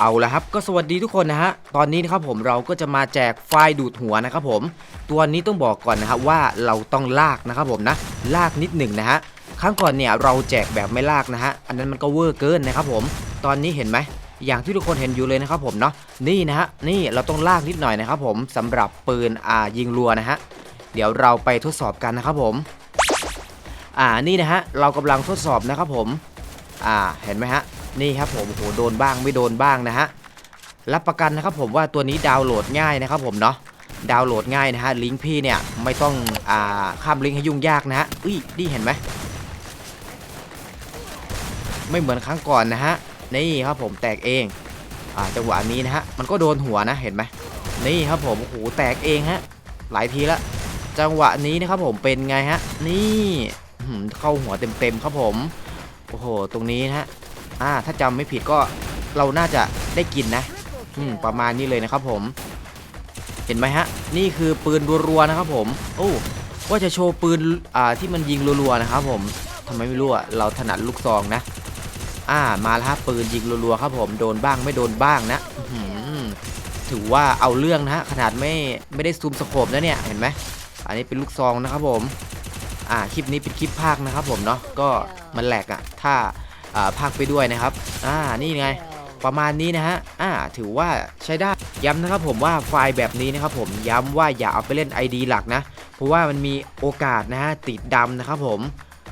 เอาละครับก็สวัสดีทุกคนนะฮะตอนนี้นะครับผมเราก็จะมาแจกไฟล์ดูดหัวนะครับผม ตัวนี้ต้องบอกก่อนนะครับว่าเราต้องลากนะครับผมนะลากนิดหนึ่งนะฮะครั้งก่อนเนี่ยเราแจกแบบไม่ลากนะฮะอันนั้นมันก็เวอร์เกินนะครับผมตอนนี้เห็นไหมอย่างที่ทุกคนเห็นอยู่เลยนะครับผมเนาะนี่นะฮะนี่เราต้องลากนิดหน่อยนะครับผมสำหรับปืนอ่ายิงรัวนะฮะเดี๋ยวเราไปทดสอบกันนะครับผมอ่านี่นะฮะเรากำลังทดสอบนะครับผมอ่าเห็นไหมฮะ นี่ครับผมโอ้โหโดนบ้างไม่โดนบ้างนะฮะรับประกันนะครับผมว่าตัวนี้ดาวน์โหลดง่ายนะครับผมเนาะดาวน์โหลดง่ายนะฮะลิงก์พี่เนี่ยไม่ต้องอ่าข้ามลิงก์ให้ยุ่งยากนะฮะอุ้ยนี่เห็นไหมไม่เหมือนครั้งก่อนนะฮะนี่ครับผมแตกเองอ่าจังหวะนี้นะฮะมันก็โดนหัวนะเห็นไหมนี่ครับผมโอ้โหแตกเองฮะหลายทีละจังหวะนี้นะครับผมเป็นไงฮะนี่เข้าหัวเต็มๆครับผมโอ้โหตรงนี้นะฮะ อ่าถ้าจำไม่ผิดก็เราน่าจะได้กินนะอืมประมาณนี้เลยนะครับผม เห็นไหมฮะ นี่คือปืนรัวๆนะครับผมโอ้ว่าจะโชว์ปืนอ่าที่มันยิงรัวๆนะครับผมทำไมไม่รู้อะเราถนัดลูกซองนะ อ่ามาแล้วฮะปืนยิงรัวๆครับผมโดนบ้างไม่โดนบ้างนะอื้อหือถือว่าเอาเรื่องนะฮะขนาดไม่ไม่ได้ซูมสโคปนะเนี่ยเห็นไหมอันนี้เป็นลูกซองนะครับผม อ่าคลิปนี้เป็นคลิปภาคนะครับผมเนาะก็มันแหลกอะถ้า ภาคไปด้วยนะครับ อ่า นี่ไง ประมาณนี้นะฮะ อ่า ถือว่าใช้ได้ ย้ำนะครับผมว่าไฟล์แบบนี้นะครับผม ย้ำว่าอย่าเอาไปเล่น ID หลักนะ เพราะว่ามันมีโอกาสนะฮะติดดำนะครับผม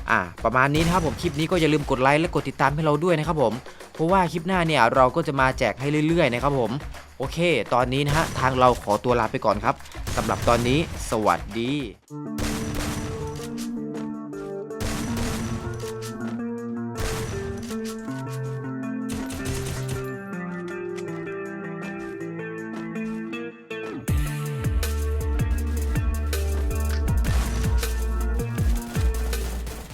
อ่า ประมาณนี้นะครับผม คลิปนี้ก็อย่าลืมกดไลค์และกดติดตามให้เราด้วยนะครับผม เพราะว่าคลิปหน้าเนี่ยเราก็จะมาแจกให้เรื่อยๆนะครับผม โอเค ตอนนี้นะฮะทางเราขอตัวลาไปก่อนครับสำหรับตอนนี้ สวัสดี